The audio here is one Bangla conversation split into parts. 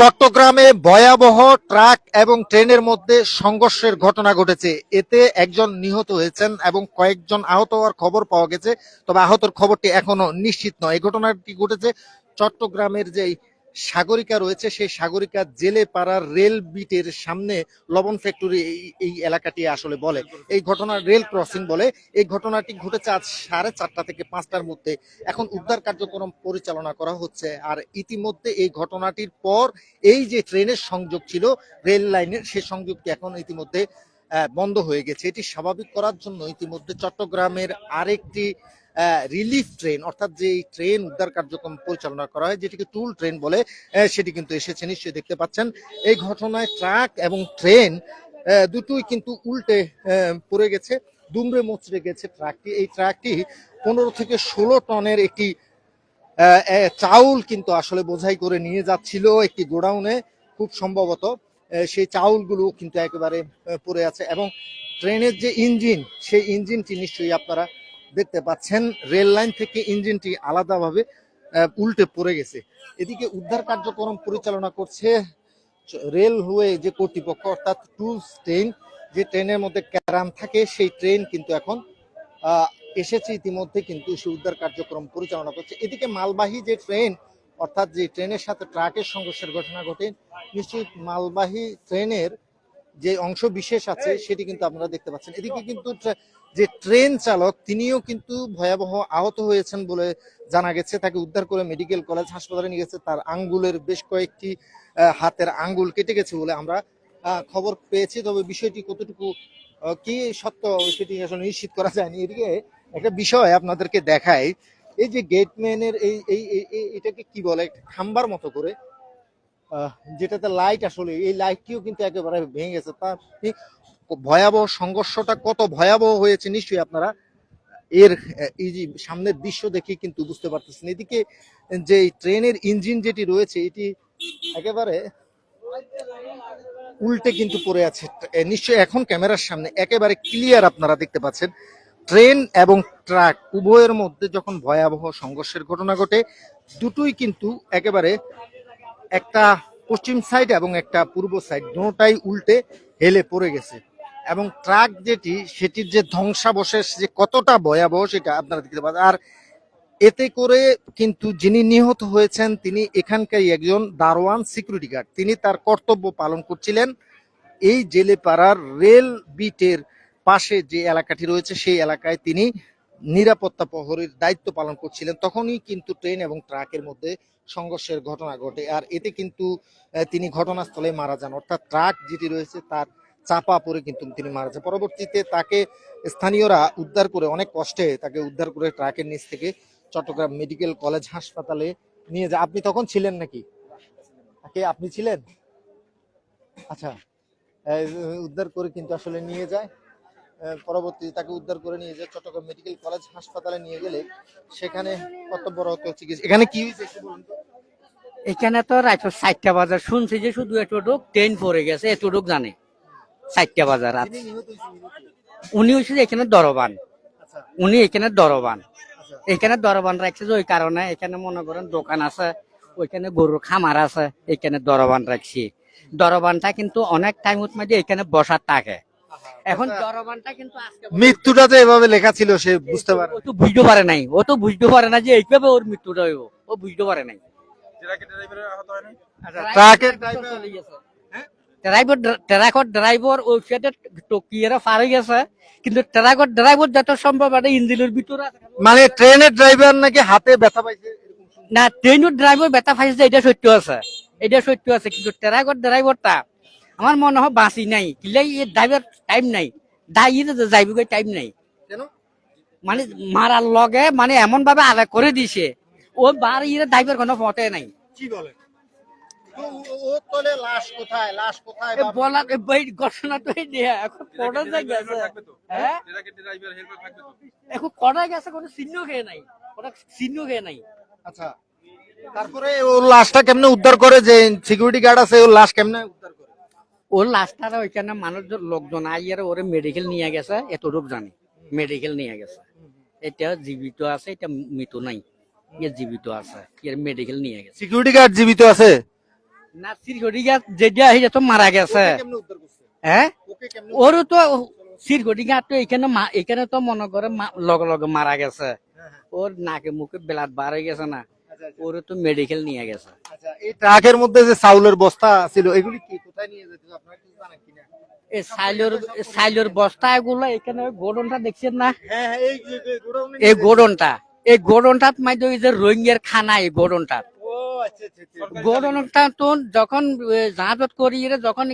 চট্টগ্রামে ভয়াবহ ট্রাক এবং ট্রেনের মধ্যে সংঘর্ষের ঘটনা ঘটেছে। এতে একজন নিহত হয়েছেন এবং কয়েকজন আহত হওয়ার খবর পাওয়া গেছে। তবে আহতর খবরটি এখনও নিশ্চিত নয়। এই ঘটনাটি ঘটেছে চট্টগ্রামের যে সাগরিকা রয়েছে, সেই সাগরিকা জেলে পাড়ার রেল বিটের সামনে লবণ ফ্যাক্টরি এই এলাকাটি আসলে বলে। এই ঘটনা রেল ক্রসিং বলে। এই ঘটনাটি ঘটেছে আজ সাড়ে চারটা থেকে পাঁচটার মধ্যে। এখন উদ্ধার কার্যক্রম পরিচালনা করা হচ্ছে আর ইতিমধ্যে এই ঘটনাটির পর এই যে ট্রেনের সংযোগ ছিল, রেল লাইনের সেই সংযোগটি এখন ইতিমধ্যে বন্ধ হয়ে গেছে। এটি স্বাভাবিক করার জন্য ইতিমধ্যে চট্টগ্রামের আরেকটি রিলিফ ট্রেন অর্থাৎ যে ট্রেন উদ্ধার কার্যক্রম পরিচালনা করা হয়, যেটিকে টুল ট্রেন বলে সেটি কিন্তু এসেছে, নিশ্চয়ই দেখতে পাচ্ছেন। এই ঘটনায় ট্রাক এবং ট্রেন দুটোই কিন্তু উল্টে পড়ে গেছে, দুমড়ে মুচড়ে গেছে ট্রাকটি। এই ট্রাকটি পনেরো থেকে ষোলো টনের একটি চাউল কিন্তু আসলে বোঝাই করে নিয়ে যাচ্ছিল একটি গোডাউনে, খুব সম্ভবত সেই চাউলগুলো কিন্তু একেবারে পড়ে আছে। এবং ট্রেনের যে ইঞ্জিন সেই ইঞ্জিনটি নিশ্চয়ই আপনারা দেখতে পাচ্ছেন, রেল লাইন থেকে ইঞ্জিনটি আলাদাভাবে উল্টে পড়ে গেছে। এদিকে উদ্ধার কার্যক্রম পরিচালনা করছে রেলওয়ে যে কর্তৃপক্ষ, অর্থাৎ টুলস ট্রেন। যে ট্রেনের মধ্যে ক্যারাম থাকে, সেই ট্রেন কিন্তু এখন এসেছে ইতিমধ্যে, কিন্তু সে উদ্ধার কার্যক্রম পরিচালনা করছে। এদিকে মালবাহী যে ট্রেন, অর্থাৎ যে ট্রেনের সাথে ট্রাকের সংঘর্ষের ঘটনা ঘটে নিশ্চয়ই মালবাহী ট্রেনের যে অংশ বিশেষ আছে সেটি কিন্তু আপনারা দেখতে পাচ্ছেন। এদিকে কিন্তু যে ট্রেন চালক তিনিও কিন্তু ভয়াবহ আহত হয়েছেন বলে জানা গেছে। তাকে উদ্ধার করে মেডিকেল কলেজ হাসপাতালে নিয়ে গেছে। তার আঙ্গুলের বেশ কয়েকটি হাতের আঙ্গুল কেটে গেছে বলে আমরা আহ, খবর পেয়েছি। তবে বিষয়টি কতটুকু কি সত্য সেটি আসলে নিশ্চিত করা যায়নি। এদিকে একটা বিষয় আপনাদেরকে দেখাই। এই যে গেটম্যানের এই এটাকে কি বলে একটা খাম্বার মতো করে যেটাতে লাইট আসলে, এই লাইটটিও কিন্তু একেবারে ভেঙে গেছে। তা ভয়াবহ সংঘর্ষটা কত ভয়াবহ হয়েছে নিশ্চয়ই আপনারা এর এই যে সামনের দৃশ্য দেখে কিন্তু বুঝতে পারতেছেন। এদিকে যে ট্রেনের ইঞ্জিন যেটি রয়েছে, এটি একেবারে উল্টে কিন্তু পড়ে আছে। নিশ্চয়ই এখন ক্যামেরার সামনে একেবারে ক্লিয়ার আপনারা দেখতে পাচ্ছেন। ট্রেন এবং ট্রাক উভয়ের মধ্যে যখন ভয়াবহ সংঘর্ষের ঘটনা ঘটে, দুটোই কিন্তু একেবারে একটা পশ্চিম সাইড এবং একটা পূর্ব সাইড দুটাই উল্টে হেলে পড়ে গেছে। এবং ট্রাক যেটি, সেটির যে ধ্বংসাবশেষ, যে কতটা ভয়াবহ সেটা আপনারা দেখতে পাচ্ছেন আর এতে করে কিন্তু যিনি নিহত হয়েছেন, তিনি এখানকারই একজন দারোয়ান সিকিউরিটি গার্ড। তিনি তার কর্তব্য পালন করছিলেন এই জেলেপাড়ার রেল বিটের পাশে যে এলাকাটি রয়েছে, সেই এলাকায় তিনি নিরাপত্তা প্রহরীর দায়িত্ব পালন করছিলেন, তখনই কিন্তু ট্রেন এবং ট্রাকের মধ্যে সংঘর্ষের ঘটনা ঘটে। আর এতে কিন্তু তিনি ঘটনাস্থলে মারা যান। অর্থাৎ ট্রাক যেটি রয়েছে তার চাপা পড়ে কিন্তু তিনি মারা যান। পরবর্তীতে তাকে স্থানীয়রা উদ্ধার করে, অনেক কষ্টে তাকে উদ্ধার করে ট্রাকের নিচ থেকে চট্টগ্রাম মেডিকেল কলেজ হাসপাতালে নিয়ে যায়। আপনি তখন ছিলেন নাকি? কে, আপনি ছিলেন? আচ্ছা উদ্ধার করে কিন্তু আসলে নিয়ে যায়। পরবর্তীতে তাকে উদ্ধার করে নিয়ে যায় চট্টগ্রাম মেডিকেল কলেজ হাসপাতালে নিয়ে গেলে সেখানে কর্তব্যরত চিকিৎসা এখানে কি হয়েছে একটু বলুন তো? এখানে তো রাত চারটা বাজার শুনছি যে শুধু এতটুক ট্রেন পড়ে গেছে এতটুক জানে। চারটা বাজার রাত। উনি হচ্ছে যে এখানে দরবান। আচ্ছা। উনি এখানে দরবান। আচ্ছা। এখানে দরবান রাখছে যে ওই কারণে এখানে মনে করেন দোকান আছে ওইখানে গরুর খামার আছে এখানে দরবান রাখছি। দরবানটা কিন্তু অনেক টাইম মধ্যে এখানে বসার থাকে। এখন আচ্ছা। কিন্তু আজকে মৃত্যুটা তো এভাবে লেখা ছিল সে বুঝতে পারে ও তো বুঝতে পারে নাই ও তো বুঝতে পারে না যে এইভাবে ওর মৃত্যুটা হইব। ও বুঝতে পারে নাই। ট্রাকের ড্রাইভার ট্রাকর ড্রাইভার ওই সাইডে টকিয়েরা পার হয়ে গেছে কিন্তু ট্রাকর ড্রাইভার যত সম্ভব একটা ইঞ্জিনের ভিতরে মানে ট্রেনের ড্রাইভার নাকি হাতে ব্যথা পাইছে। না ট্রেনের ড্রাইভার বেতা ফাইছে এটা সত্য আছে। এটা সত্য আছে কিন্তু ট্রাকর ড্রাইভারটা আমার মনে হয় বাঁচি নাই। কিলাই এই ড্রাইভার টাইম নাই। দাইয়ে যাইব টাইম নাই। কেন? মানে মারার লগে মানে এমন ভাবে আলাদা করে দিছে। ও বার ইয়ে ড্রাইভার কোনো পথে নাই। কি বলে তো ও- ও- ও এ এ তো আচ্ছা। তারপরে ওর লাশটা কেমনে উদ্ধার করে? যে সিকিউরিটি গার্ড আছে ওর লাশ কেমনে উদ্ধার ওর লাস্টার ওইখানে মানুষজন লোকজন আইয়ার ওরে মেডিকেল নিয়ে গেছে এতটুক জানি। মেডিকেল নিয়ে গেছে। এটা জীবিত আছে এটা মৃত নাই। ইয়ে জীবিত আছে এর মেডিকেল নিয়ে গেছে। সিকিউরিটি গার্ড জীবিত আছে? না সিরগড়িয়া যেটা হয়ে তো মারা গেছে। ওকে কেমনে উদ্ধার করছে? হ্যাঁ? ওকে কেমনে ওরও তো সিরগড়িয়া তো এখানে মা- এখানে তো মনে করে মা- লগে লগে মারা গেছে। হ্যাঁ, হ্যাঁ। ওর নাকে মুখে ব্লাড বার হয়ে গেছে না। আচ্ছা, আচ্ছা। তো মেডিকেল নিয়ে গেছে। আচ্ছা, এই ট্রাকের মধ্যে যে চাউলের বস্তা ছিল এগুলি কি কোথায় নিয়ে যেত আপনারা কিছু জানেন কিনা? এই সাইলোর সাইলোর বস্তা এগুলো এখানে গোডনটা দেখছেন না? হ্যাঁ হ্যাঁ এই যে- যে গোডাউনে এই গোডনটা এই গোডনটাত মাঝে ওই যে রোহিঙ্গের খানা এই গোডনটা আচ্ছা। গোডনটা তো যখন জাহাজত করি যখন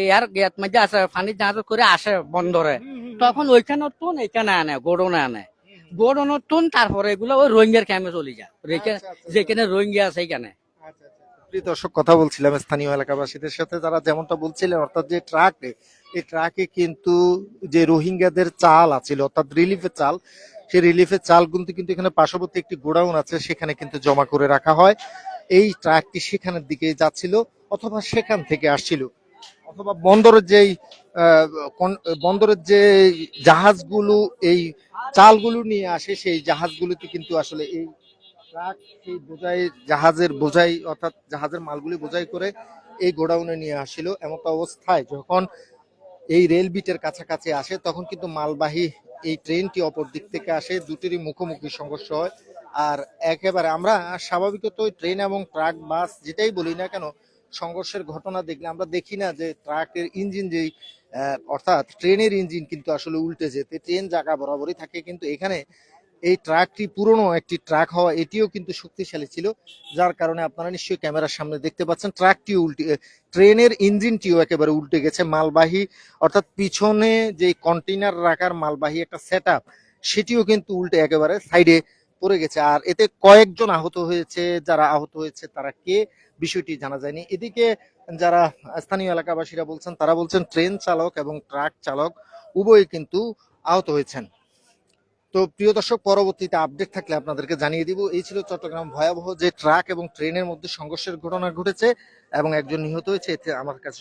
ইয়ার মাঝে আসে পানি জাহাজত করে আসে বন্দরে। তখন ওইখানে তুন এখানে আনে গোডনে আনে। গোডনে তুন তারপরে এগুলো ওই রোহিঙ্গার ক্যাম্পে চলে যায়। রেখে আচ্ছা, আচ্ছা, যেখানে রোহিঙ্গা আছে এখানে। আচ্ছা, আচ্ছা, আচ্ছা। প্রিয় দর্শক কথা বলছিলাম স্থানীয় এলাকাবাসীদের সাথে। যারা যেমনটা বলছিলেন অর্থাৎ যে ট্রাক এই ট্রাকে কিন্তু যে রোহিঙ্গাদের চাল আছিল অর্থাৎ রিলিফের চাল সেই রিলিফের চাল কিন্তু কিন্তু এখানে পার্শ্ববর্তী একটি গোডাউন আছে সেখানে কিন্তু জমা করে রাখা হয়। এই ট্রাকটি সেখানের দিকে যাচ্ছিল অথবা সেখান থেকে আসছিল। অথবা বন্দরের যেই বন্দরের যে জাহাজগুলো, এই চালগুলো নিয়ে আসে, সেই জাহাজগুলোতে কিন্তু আসলে এই ট্রাক, এই বোঝাই জাহাজের বোঝাই, অর্থাৎ জাহাজের মালগুলি বোঝাই করে এই গোডাউনে নিয়ে আসছিল এমন অবস্থায় যখন এই রেল বিটের কাছাকাছি আসে, তখন কিন্তু মালবাহী এই ট্রেনটি অপর দিক থেকে আসে। দুটিরই মুখোমুখি সংঘর্ষ হয়। আর একেবারে আমরা স্বাভাবিকত ট্রেন এবং ট্রাক, বাস, যেটাই বলি না কেন সংঘর্ষের ঘটনা দেখলে আমরা দেখি না যে ট্রাকের ইঞ্জিন যেই অর্থাৎ ট্রেনের ইঞ্জিন কিন্তু আসলে উল্টে যেতে, ট্রেন জায়গা বরাবরই থাকে কিন্তু এখানে এই ট্রাকটি পুরনো একটি ট্রাক হওয়া এটিও কিন্তু শক্তিশালী ছিল, যার কারণে আপনারা নিশ্চয়ই ক্যামেরার সামনে দেখতে পাচ্ছেন ট্রাকটিও উল্টে ট্রেনের ইঞ্জিনটিও একেবারে উল্টে গেছে মালবাহী, অর্থাৎ পিছনে যে কন্টেইনার রাখার মালবাহী একটা সেট সেটিও কিন্তু উল্টে একেবারে সাইডে পড়ে গেছে। আর এতে কয়েকজন আহত হয়েছে, যারা আহত হয়েছে তারা কে? বিষয়টি জানা যায়নি। এদিকে যারা স্থানীয় এলাকাবাসীরা বলছেন, তারা বলছেন ট্রেন চালক এবং ট্রাক চালক উভয়ই কিন্তু আহত হয়েছেন। তো প্রিয় দর্শক, পরবর্তীতে আপডেট থাকলে আপনাদেরকে জানিয়ে দিব। এই ছিল চট্টগ্রাম ভয়াবহ যে ট্রাক এবং ট্রেনের মধ্যে সংঘর্ষের ঘটনা ঘটেছে এবং একজন নিহত হয়েছে। এতে আমার কাছে